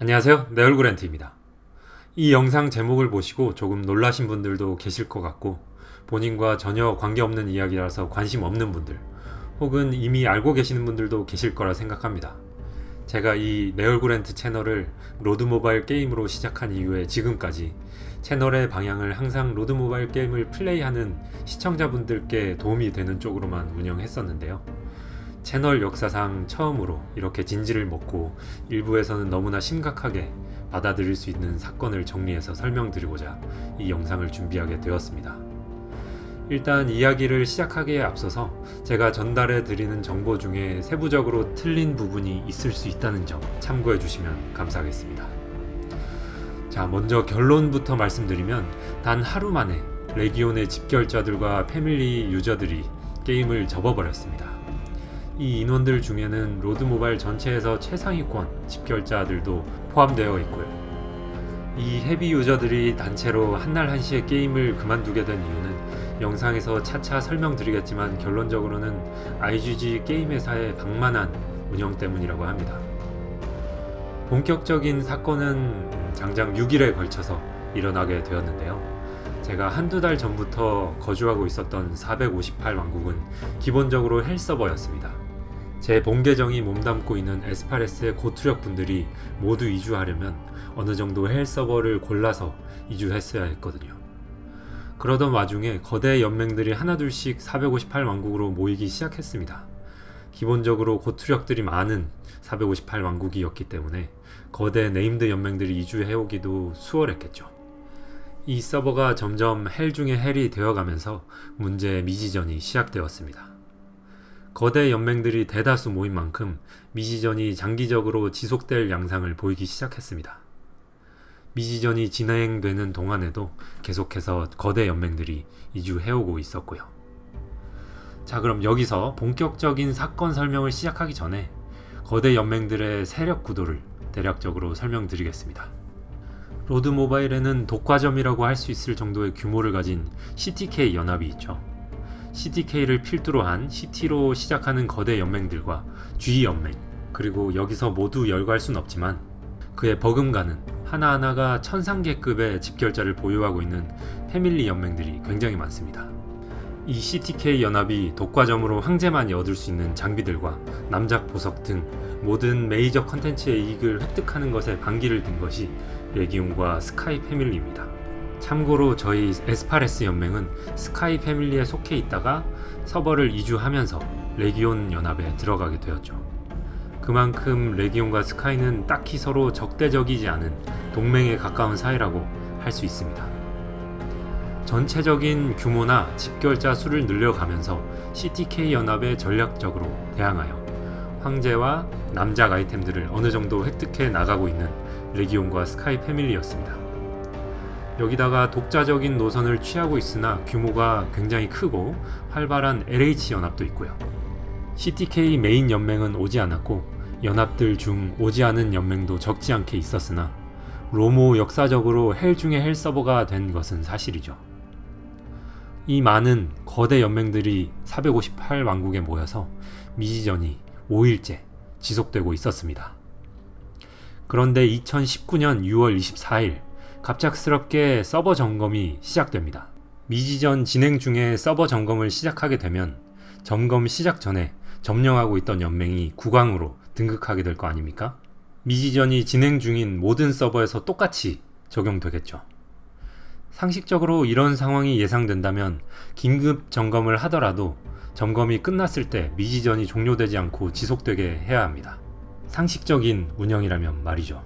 안녕하세요. 내 얼굴 렌트입니다. 이 영상 제목을 보시고 조금 놀라신 분들도 계실 것 같고 본인과 전혀 관계없는 이야기라서 관심 없는 분들 혹은 이미 알고 계시는 분들도 계실 거라 생각합니다. 제가 이 내 얼굴 렌트 채널을 로드 모바일 게임으로 시작한 이후에 지금까지 채널의 방향을 항상 로드 모바일 게임을 플레이하는 시청자분들께 도움이 되는 쪽으로만 운영했었는데요. 채널 역사상 처음으로 이렇게 진지를 먹고 일부에서는 너무나 심각하게 받아들일 수 있는 사건을 정리해서 설명드리고자 이 영상을 준비하게 되었습니다. 일단 이야기를 시작하기에 앞서서 제가 전달해 드리는 정보 중에 세부적으로 틀린 부분이 있을 수 있다는 점 참고해 주시면 감사하겠습니다. 자, 먼저 결론부터 말씀드리면 단 하루 만에 레기온의 집결자들과 패밀리 유저들이 게임을 접어버렸습니다. 이 인원들 중에는 로드 모바일 전체에서 최상위권 집결자들도 포함되어 있고요. 이 헤비 유저들이 단체로 한날 한시에 게임을 그만두게 된 이유는 영상에서 차차 설명드리겠지만 결론적으로는 IGG 게임 회사의 방만한 운영 때문이라고 합니다. 본격적인 사건은 장장 6일에 걸쳐서 일어나게 되었는데요. 제가 한두 달 전부터 거주하고 있었던 458 왕국은 기본적으로 헬 서버였습니다. 제 본계정이 몸담고 있는 에스파레스의 고투력 분들이 모두 이주하려면 어느 정도 헬 서버를 골라서 이주했어야 했거든요. 그러던 와중에 거대 연맹들이 하나둘씩 458 왕국으로 모이기 시작했습니다. 기본적으로 고투력들이 많은 458 왕국이었기 때문에 거대 네임드 연맹들이 이주해오기도 수월했겠죠. 이 서버가 점점 헬 중의 헬이 되어가면서 문제의 미지전이 시작되었습니다. 거대 연맹들이 대다수 모인 만큼 미지전이 장기적으로 지속될 양상을 보이기 시작했습니다. 미지전이 진행되는 동안에도 계속해서 거대 연맹들이 이주해오고 있었고요. 자, 그럼 여기서 본격적인 사건 설명을 시작하기 전에 거대 연맹들의 세력 구도를 대략적으로 설명드리겠습니다. 로드 모바일에는 독과점이라고 할 수 있을 정도의 규모를 가진 CTK 연합이 있죠. CTK를 필두로 한 CT로 시작하는 거대 연맹들과 G 연맹, 그리고 여기서 모두 열거할 순 없지만 그의 버금가는 하나하나가 천상계급의 집결자를 보유하고 있는 패밀리 연맹들이 굉장히 많습니다. 이 CTK 연합이 독과점으로 황제만이 얻을 수 있는 장비들과 남작 보석 등 모든 메이저 컨텐츠의 이익을 획득하는 것에 반기를 든 것이 레기온과 스카이 패밀리입니다. 참고로 저희 에스파레스 연맹은 스카이 패밀리에 속해 있다가 서버를 이주하면서 레기온 연합에 들어가게 되었죠. 그만큼 레기온과 스카이는 딱히 서로 적대적이지 않은 동맹에 가까운 사이라고 할 수 있습니다. 전체적인 규모나 집결자 수를 늘려가면서 CTK 연합에 전략적으로 대항하여 황제와 남작 아이템들을 어느 정도 획득해 나가고 있는 레기온과 스카이 패밀리였습니다. 여기다가 독자적인 노선을 취하고 있으나 규모가 굉장히 크고 활발한 LH 연합도 있고요. CTK 메인 연맹은 오지 않았고 연합들 중 오지 않은 연맹도 적지 않게 있었으나 로모 역사적으로 헬 중의 헬 서버가 된 것은 사실이죠. 이 많은 거대 연맹들이 458 왕국에 모여서 미지전이 5일째 지속되고 있었습니다. 그런데 2019년 6월 24일 갑작스럽게 서버 점검이 시작됩니다. 미지전 진행 중에 서버 점검을 시작하게 되면 점검 시작 전에 점령하고 있던 연맹이 국왕으로 등극하게 될 거 아닙니까? 미지전이 진행 중인 모든 서버에서 똑같이 적용되겠죠. 상식적으로 이런 상황이 예상된다면 긴급 점검을 하더라도 점검이 끝났을 때 미지전이 종료되지 않고 지속되게 해야 합니다. 상식적인 운영이라면 말이죠.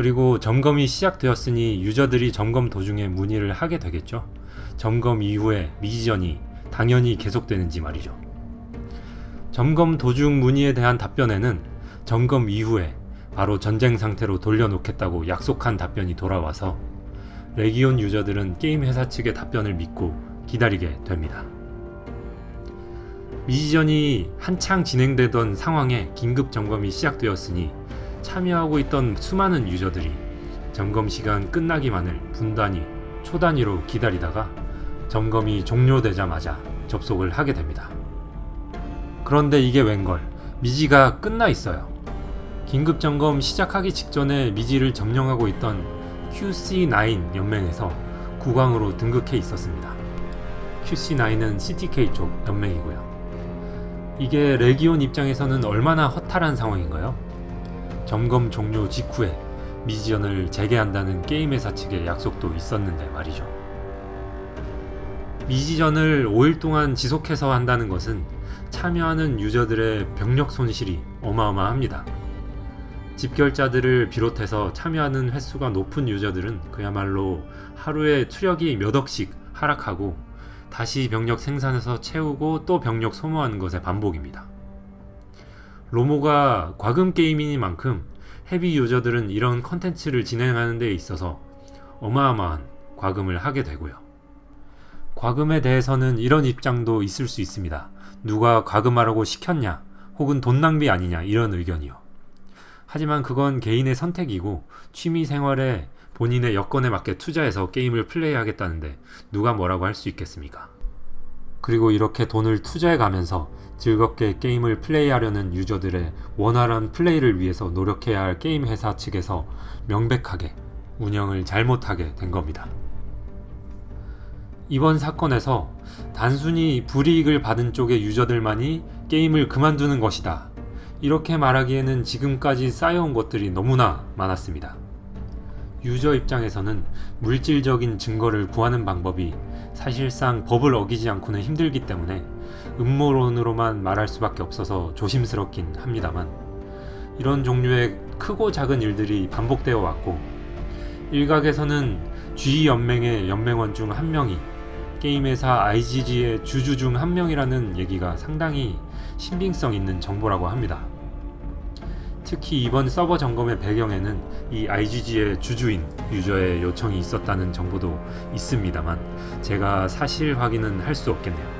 그리고 점검이 시작되었으니 유저들이 점검 도중에 문의를 하게 되겠죠. 점검 이후에 미지전이 당연히 계속되는지 말이죠. 점검 도중 문의에 대한 답변에는 점검 이후에 바로 전쟁 상태로 돌려놓겠다고 약속한 답변이 돌아와서 레기온 유저들은 게임 회사 측의 답변을 믿고 기다리게 됩니다. 미지전이 한창 진행되던 상황에 긴급 점검이 시작되었으니 참여하고 있던 수많은 유저들이 점검 시간 끝나기만을 분단위, 초단위로 기다리다가 점검이 종료되자마자 접속을 하게 됩니다. 그런데 이게 웬걸 미지가 끝나 있어요. 긴급 점검 시작하기 직전에 미지를 점령하고 있던 QC9 연맹에서 국왕으로 등극해 있었습니다. QC9은 CTK 쪽 연맹이고요. 이게 레기온 입장에서는 얼마나 허탈한 상황인가요? 점검 종료 직후에 미지전을 재개한다는 게임 회사 측의 약속도 있었는데 말이죠. 미지전을 5일 동안 지속해서 한다는 것은 참여하는 유저들의 병력 손실이 어마어마합니다. 집결자들을 비롯해서 참여하는 횟수가 높은 유저들은 그야말로 하루에 투력이 몇 억씩 하락하고 다시 병력 생산해서 채우고 또 병력 소모하는 것의 반복입니다. 로모가 과금 게임이니만큼 헤비 유저들은 이런 컨텐츠를 진행하는 데 있어서 어마어마한 과금을 하게 되고요. 과금에 대해서는 이런 입장도 있을 수 있습니다. 누가 과금하라고 시켰냐, 혹은 돈 낭비 아니냐, 이런 의견이요. 하지만 그건 개인의 선택이고 취미 생활에 본인의 여건에 맞게 투자해서 게임을 플레이하겠다는데 누가 뭐라고 할 수 있겠습니까? 그리고 이렇게 돈을 투자해 가면서 즐겁게 게임을 플레이하려는 유저들의 원활한 플레이를 위해서 노력해야 할 게임 회사 측에서 명백하게 운영을 잘못하게 된 겁니다. 이번 사건에서 단순히 불이익을 받은 쪽의 유저들만이 게임을 그만두는 것이다. 이렇게 말하기에는 지금까지 쌓여온 것들이 너무나 많았습니다. 유저 입장에서는 물질적인 증거를 구하는 방법이 사실상 법을 어기지 않고는 힘들기 때문에 음모론으로만 말할 수밖에 없어서 조심스럽긴 합니다만 이런 종류의 크고 작은 일들이 반복되어 왔고 일각에서는 G연맹의 연맹원 중 한 명이 게임회사 IGG의 주주 중 한 명이라는 얘기가 상당히 신빙성 있는 정보라고 합니다. 특히 이번 서버 점검의 배경에는 이 IGG의 주주인 유저의 요청이 있었다는 정보도 있습니다만 제가 사실 확인은 할 수 없겠네요.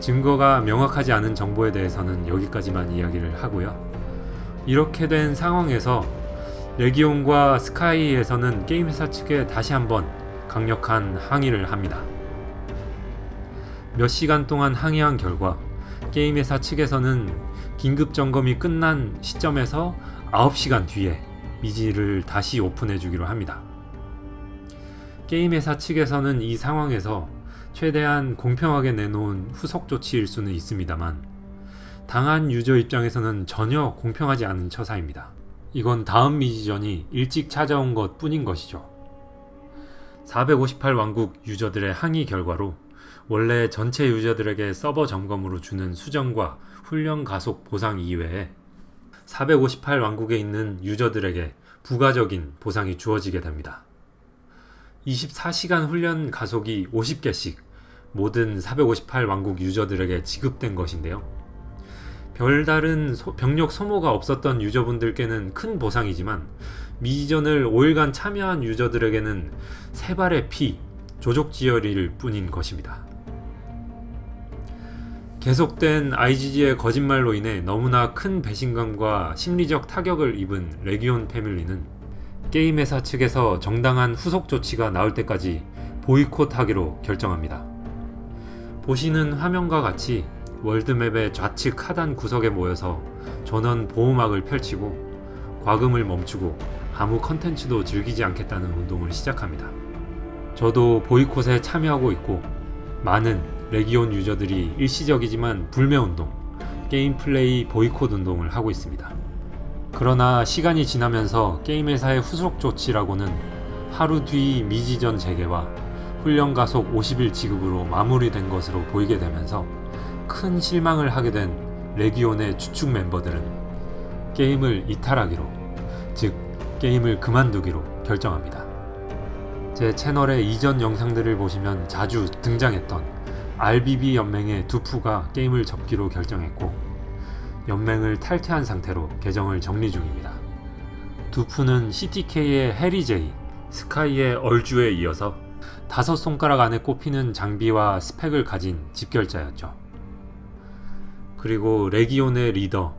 증거가 명확하지 않은 정보에 대해서는 여기까지만 이야기를 하고요. 이렇게 된 상황에서 레기온과 스카이에서는 게임 회사 측에 다시 한번 강력한 항의를 합니다. 몇 시간 동안 항의한 결과 게임 회사 측에서는 긴급 점검이 끝난 시점에서 9시간 뒤에 미지를 다시 오픈해 주기로 합니다. 게임 회사 측에서는 이 상황에서 최대한 공평하게 내놓은 후속 조치일 수는 있습니다만 당한 유저 입장에서는 전혀 공평하지 않은 처사입니다. 이건 다음 미지전이 일찍 찾아온 것 뿐인 것이죠. 458 왕국 유저들의 항의 결과로 원래 전체 유저들에게 서버 점검으로 주는 수정과 훈련 가속 보상 이외에 458 왕국에 있는 유저들에게 부가적인 보상이 주어지게 됩니다. 24시간 훈련 가속이 50개씩 모든 458 왕국 유저들에게 지급된 것인데요. 별다른 소, 병력 소모가 없었던 유저분들께는 큰 보상이지만 미전을 5일간 참여한 유저들에게는 세 발의 피, 조족지혈일 뿐인 것입니다. 계속된 IGG의 거짓말로 인해 너무나 큰 배신감과 심리적 타격을 입은 레기온 패밀리는 게임 회사 측에서 정당한 후속 조치가 나올 때까지 보이콧하기로 결정합니다. 보시는 화면과 같이 월드맵의 좌측 하단 구석에 모여서 전원 보호막을 펼치고 과금을 멈추고 아무 컨텐츠도 즐기지 않겠다는 운동을 시작합니다. 저도 보이콧에 참여하고 있고 많은 레기온 유저들이 일시적이지만 불매 운동, 게임 플레이 보이콧 운동을 하고 있습니다. 그러나 시간이 지나면서 게임 회사의 후속 조치라고는 하루 뒤 미지전 재개와 훈련 가속 50일 지급으로 마무리된 것으로 보이게 되면서 큰 실망을 하게 된 레기온의 주축 멤버들은 게임을 이탈하기로, 즉 게임을 그만두기로 결정합니다. 제 채널의 이전 영상들을 보시면 자주 등장했던 RBB 연맹의 두푸가 게임을 접기로 결정했고 연맹을 탈퇴한 상태로 계정을 정리 중입니다. 두푸는 CTK의 해리제이, 스카이의 얼주에 이어서 다섯 손가락 안에 꼽히는 장비와 스펙을 가진 집결자였죠. 그리고 레기온의 리더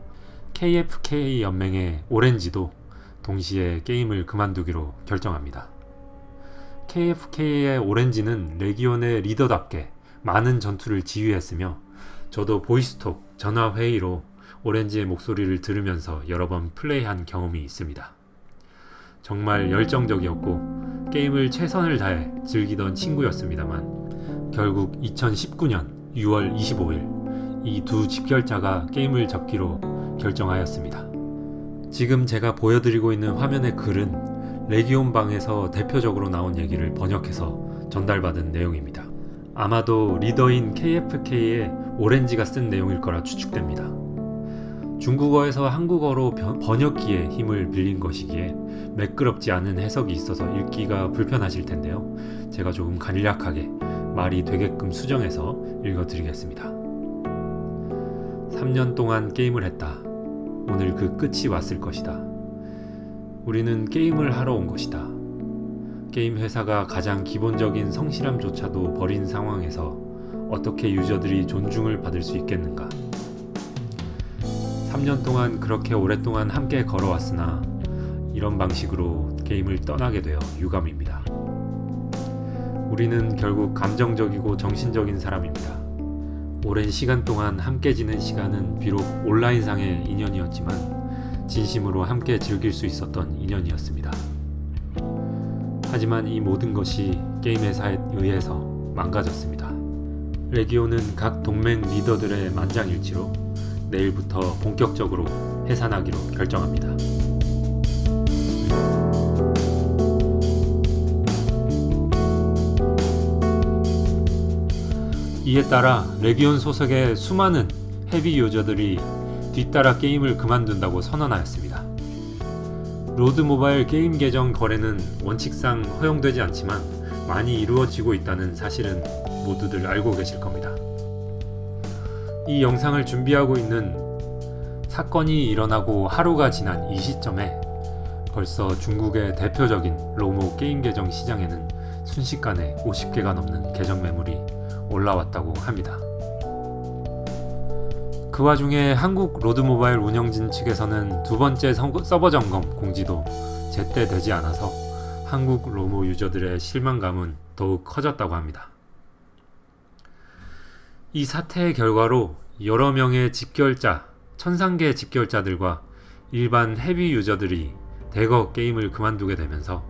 KFK 연맹의 오렌지도 동시에 게임을 그만두기로 결정합니다. KFK의 오렌지는 레기온의 리더답게 많은 전투를 지휘했으며 저도 보이스톡 전화 회의로 오렌지의 목소리를 들으면서 여러 번 플레이한 경험이 있습니다. 정말 열정적이었고 게임을 최선을 다해 즐기던 친구였습니다만 결국 2019년 6월 25일 이 두 집결자가 게임을 접기로 결정하였습니다. 지금 제가 보여드리고 있는 화면의 글은 레기온 방에서 대표적으로 나온 얘기를 번역해서 전달받은 내용입니다. 아마도 리더인 KFK의 오렌지가 쓴 내용일 거라 추측됩니다. 중국어에서 한국어로 번역기에 힘을 빌린 것이기에 매끄럽지 않은 해석이 있어서 읽기가 불편하실 텐데요. 제가 조금 간략하게 말이 되게끔 수정해서 읽어드리겠습니다. 3년 동안 게임을 했다. 오늘 그 끝이 왔을 것이다. 우리는 게임을 하러 온 것이다. 게임 회사가 가장 기본적인 성실함조차도 버린 상황에서 어떻게 유저들이 존중을 받을 수 있겠는가? 3년 동안 그렇게 오랫동안 함께 걸어왔으나 이런 방식으로 게임을 떠나게 되어 유감입니다. 우리는 결국 감정적이고 정신적인 사람입니다. 오랜 시간 동안 함께 지낸 시간은 비록 온라인상의 인연이었지만 진심으로 함께 즐길 수 있었던 인연이었습니다. 하지만 이 모든 것이 게임 회사에 의해서 망가졌습니다. 레기오는 각 동맹 리더들의 만장일치로 내일부터 본격적으로 해산하기로 결정합니다. 이에 따라 레기온 소속의 수많은 헤비 유저들이 뒤따라 게임을 그만둔다고 선언하였습니다. 로드 모바일 게임 계정 거래는 원칙상 허용되지 않지만 많이 이루어지고 있다는 사실은 모두들 알고 계실 겁니다. 이 영상을 준비하고 있는 사건이 일어나고 하루가 지난 이 시점에 벌써 중국의 대표적인 로모 게임 계정 시장에는 순식간에 50개가 넘는 계정 매물이 올라왔다고 합니다. 그 와중에 한국 로드모바일 운영진 측에서는 두 번째 서버 점검 공지도 제때 되지 않아서 한국 로모 유저들의 실망감은 더욱 커졌다고 합니다. 이 사태의 결과로 여러 명의 집결자, 천상계 집결자들과 일반 헤비 유저들이 대거 게임을 그만두게 되면서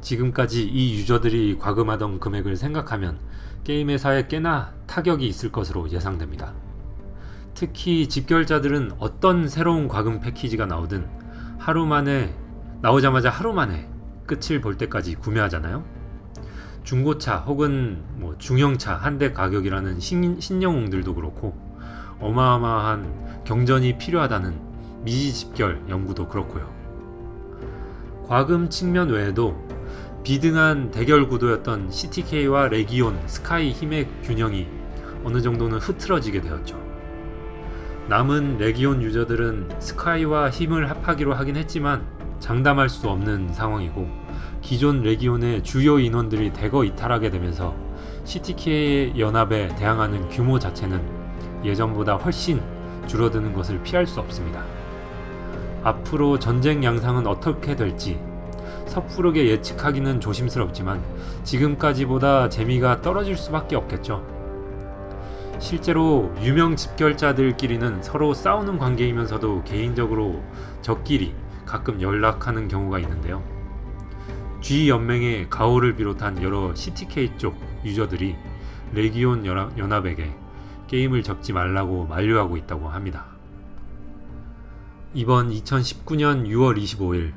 지금까지 이 유저들이 과금하던 금액을 생각하면 게임 회사에 꽤나 타격이 있을 것으로 예상됩니다. 특히 집결자들은 어떤 새로운 과금 패키지가 나오든 하루 만에 나오자마자 하루 만에 끝을 볼 때까지 구매하잖아요. 중고차 혹은 뭐 중형차 한 대 가격이라는 신, 신영웅들도 그렇고 어마어마한 경전이 필요하다는 미지 집결 연구도 그렇고요. 과금 측면 외에도 비등한 대결 구도였던 CTK와 레기온, 스카이 힘의 균형이 어느 정도는 흐트러지게 되었죠. 남은 레기온 유저들은 스카이와 힘을 합하기로 하긴 했지만 장담할 수 없는 상황이고 기존 레기온의 주요 인원들이 대거 이탈하게 되면서 CTK 연합에 대항하는 규모 자체는 예전보다 훨씬 줄어드는 것을 피할 수 없습니다. 앞으로 전쟁 양상은 어떻게 될지 섣부르게 예측하기는 조심스럽지만 지금까지보다 재미가 떨어질 수밖에 없겠죠. 실제로 유명 집결자들끼리는 서로 싸우는 관계이면서도 개인적으로 적끼리 가끔 연락하는 경우가 있는데요. G 연맹의 가오를 비롯한 여러 CTK 쪽 유저들이 레기온 연합에게 게임을 접지 말라고 만류하고 있다고 합니다. 이번 2019년 6월 25일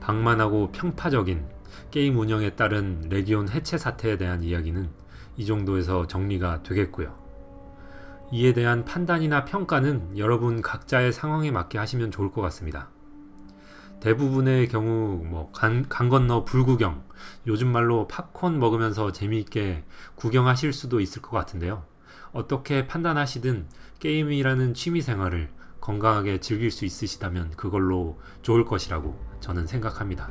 방만하고 평파적인 게임 운영에 따른 레기온 해체 사태에 대한 이야기는 이 정도에서 정리가 되겠고요. 이에 대한 판단이나 평가는 여러분 각자의 상황에 맞게 하시면 좋을 것 같습니다. 대부분의 경우 뭐 강, 강 건너 불구경, 요즘 말로 팝콘 먹으면서 재미있게 구경하실 수도 있을 것 같은데요. 어떻게 판단하시든 게임이라는 취미 생활을 건강하게 즐길 수 있으시다면 그걸로 좋을 것이라고 저는 생각합니다.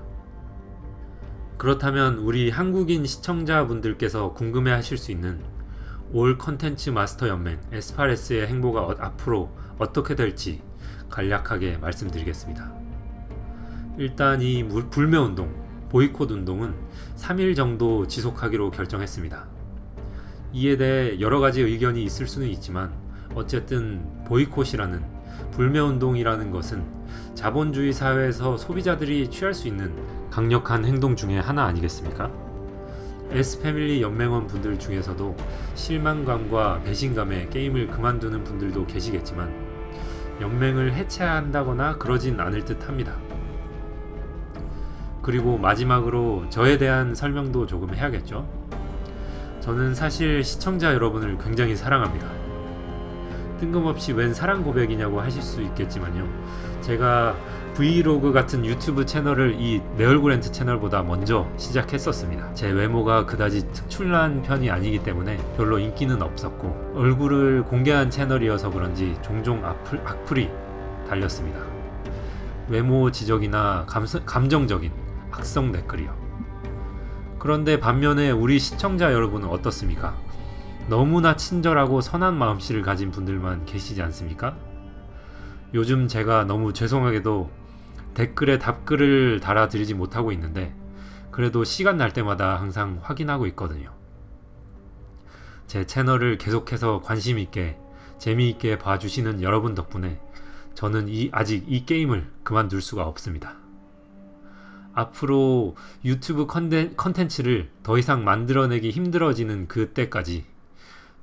그렇다면 우리 한국인 시청자분들께서 궁금해 하실 수 있는 올 컨텐츠 마스터 연맹 에스파레스의 행보가 어, 앞으로 어떻게 될지 간략하게 말씀드리겠습니다. 일단 이 불매운동, 보이콧 운동은 3일 정도 지속하기로 결정했습니다. 이에 대해 여러 가지 의견이 있을 수는 있지만 어쨌든 보이콧이라는 불매운동이라는 것은 자본주의 사회에서 소비자들이 취할 수 있는 강력한 행동 중에 하나 아니겠습니까? S패밀리 연맹원 분들 중에서도 실망감과 배신감에 게임을 그만두는 분들도 계시겠지만 연맹을 해체한다거나 그러진 않을 듯 합니다. 그리고 마지막으로 저에 대한 설명도 조금 해야겠죠? 저는 사실 시청자 여러분을 굉장히 사랑합니다. 뜬금없이 웬 사랑 고백이냐고 하실 수 있겠지만요. 제가 브이로그 같은 유튜브 채널을 이 네얼그랜트 채널보다 먼저 시작했었습니다. 제 외모가 그다지 특출난 편이 아니기 때문에 별로 인기는 없었고 얼굴을 공개한 채널이어서 그런지 종종 악플, 악플이 달렸습니다. 외모 지적이나 감성, 감정적인 악성 댓글이요. 그런데 반면에 우리 시청자 여러분은 어떻습니까? 너무나 친절하고 선한 마음씨를 가진 분들만 계시지 않습니까? 요즘 제가 너무 죄송하게도 댓글에 답글을 달아드리지 못하고 있는데 그래도 시간 날 때마다 항상 확인하고 있거든요. 제 채널을 계속해서 관심 있게 재미있게 봐주시는 여러분 덕분에 저는 이 아직 이 게임을 그만둘 수가 없습니다. 앞으로 유튜브 컨텐, 컨텐츠를 더 이상 만들어내기 힘들어지는 그때까지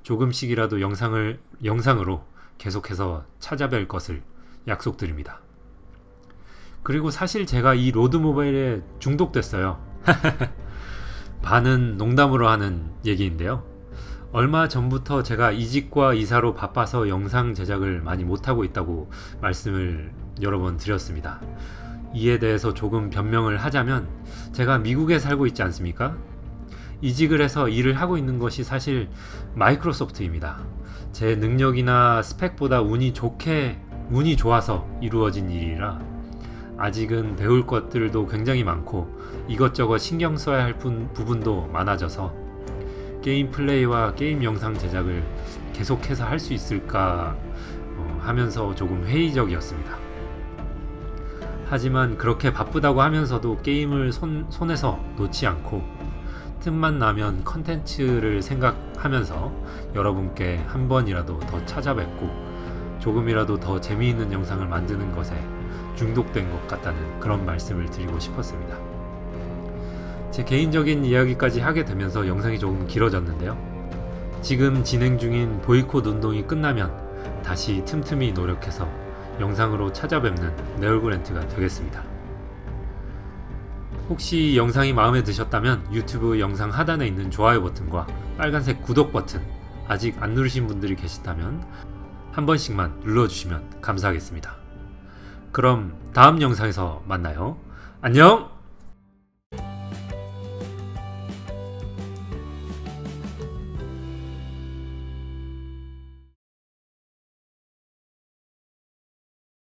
조금씩이라도 영상을 영상으로 계속해서 찾아뵐 것을 약속드립니다. 그리고 사실 제가 이 로드 모바일에 중독됐어요. 반은 농담으로 하는 얘기인데요. 얼마 전부터 제가 이직과 이사로 바빠서 영상 제작을 많이 못하고 있다고 말씀을 여러 번 드렸습니다. 이에 대해서 조금 변명을 하자면 제가 미국에 살고 있지 않습니까? 이직을 해서 일을 하고 있는 것이 사실 마이크로소프트입니다. 제 능력이나 스펙보다 운이 좋게 운이 좋아서 이루어진 일이라 아직은 배울 것들도 굉장히 많고 이것저것 신경 써야 할 분- 부분도 많아져서 게임 플레이와 게임 영상 제작을 계속해서 할 수 있을까 어, 하면서 조금 회의적이었습니다. 하지만 그렇게 바쁘다고 하면서도 게임을 손, 손에서 놓지 않고 틈만 나면 컨텐츠를 생각하면서 여러분께 한 번이라도 더 찾아뵙고 조금이라도 더 재미있는 영상을 만드는 것에 중독된 것 같다는 그런 말씀을 드리고 싶었습니다. 제 개인적인 이야기까지 하게 되면서 영상이 조금 길어졌는데요. 지금 진행 중인 보이콧 운동이 끝나면 다시 틈틈이 노력해서 영상으로 찾아뵙는 네얼그랜트가 되겠습니다. 혹시 영상이 마음에 드셨다면 유튜브 영상 하단에 있는 좋아요 버튼과 빨간색 구독 버튼 아직 안 누르신 분들이 계시다면 한 번씩만 눌러주시면 감사하겠습니다. 그럼 다음 영상에서 만나요. 안녕!